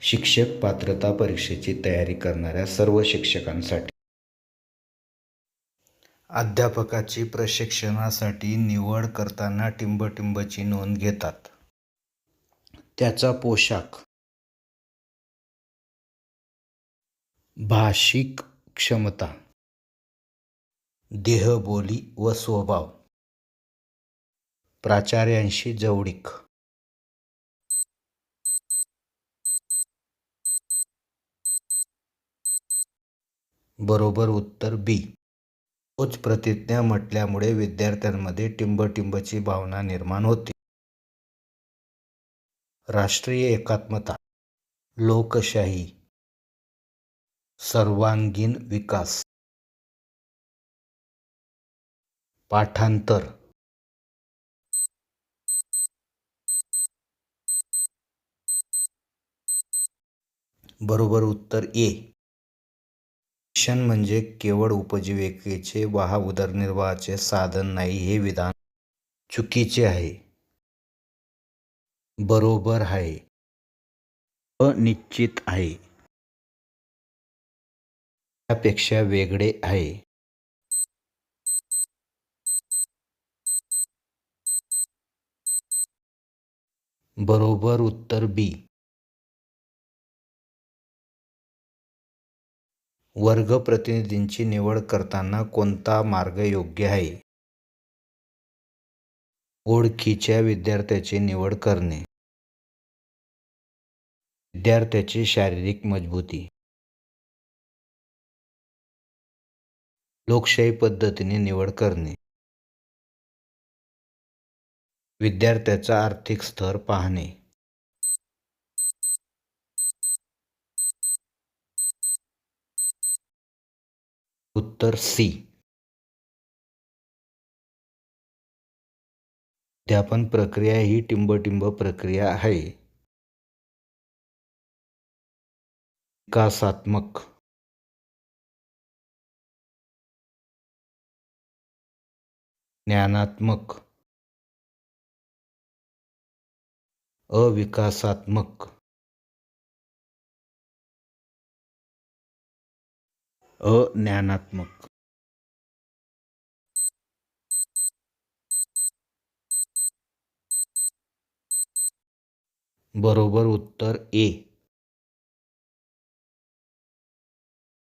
शिक्षक पात्रता परीक्षेची तयारी करणाऱ्या सर्व शिक्षकांसाठी. अध्यापकाची प्रशिक्षणासाठी निवड करताना टिंबटिंबची नोंद घेतात. त्याचा पोशाख. भाषिक क्षमता. देहबोली व स्वभाव. प्राचार्यांशी जवळीक. बरोबर उत्तर बी. तोच प्रतिज्ञा म्हटल्यामुळे विद्यार्थ्यांमध्ये टिंबटिंबची भावना निर्माण होते. राष्ट्रीय एकात्मता लोकशाही सर्वांगीण विकास. पाठांतर. बरोबर उत्तर ए. शिक्षण म्हणजे केवळ उपजीविकेचे वा उदरनिर्वाहाचे साधन नाही हे विधान चुकीचे आहे. बरोबर आहे. अनिश्चित आहे. त्यापेक्षा वेगळे आहे. बरोबर उत्तर बी. वर्ग प्रतिनिधींची निवड करताना कोणता मार्ग योग्य आहे? ओळखीच्या विद्यार्थ्याची निवड करणे. विद्यार्थ्याची शारीरिक मजबूती. लोकशाही पद्धतीने निवड करणे. विद्यार्थ्याचा आर्थिक स्तर पाहणे. उत्तर सी. अध्यापन प्रक्रिया ही टिंबटिंब प्रक्रिया आहे. विकासात्मक. ज्ञानात्मक. अविकासात्मक. अज्ञानात्मक. बरोबर उत्तर ए.